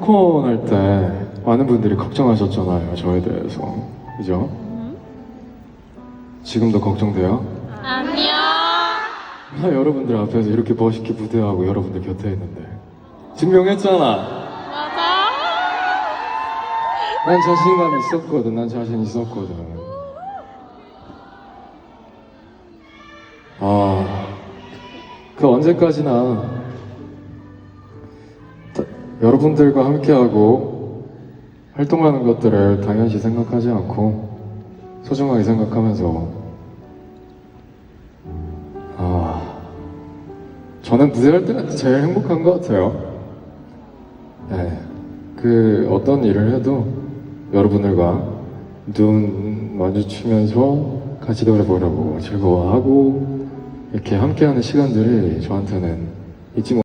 팬콘 할 때 많은 분들이 걱정하셨잖아요, 저에 대해서. 그죠? 지금도 걱정돼요? 아니요. 나 여러분들 앞에서 이렇게 멋있게 무대하고 여러분들 곁에 있는데. 증명했잖아. 맞아. 난 자신감 있었거든, 난 자신 있었거든. 아, 그 언제까지나 다- 여러분들과 함께하고 활동하는 것들을 당연시 생각하지 않고 소중하게 생각하면서 아, 저는 무대할 때가 제일 행복한 것 같아요. 네, 그 어떤 일을 해도 여러분들과 눈 마주치면서 같이 노래 부르고 즐거워하고 이렇게 함께하는 시간들이 저한테는 잊지 못.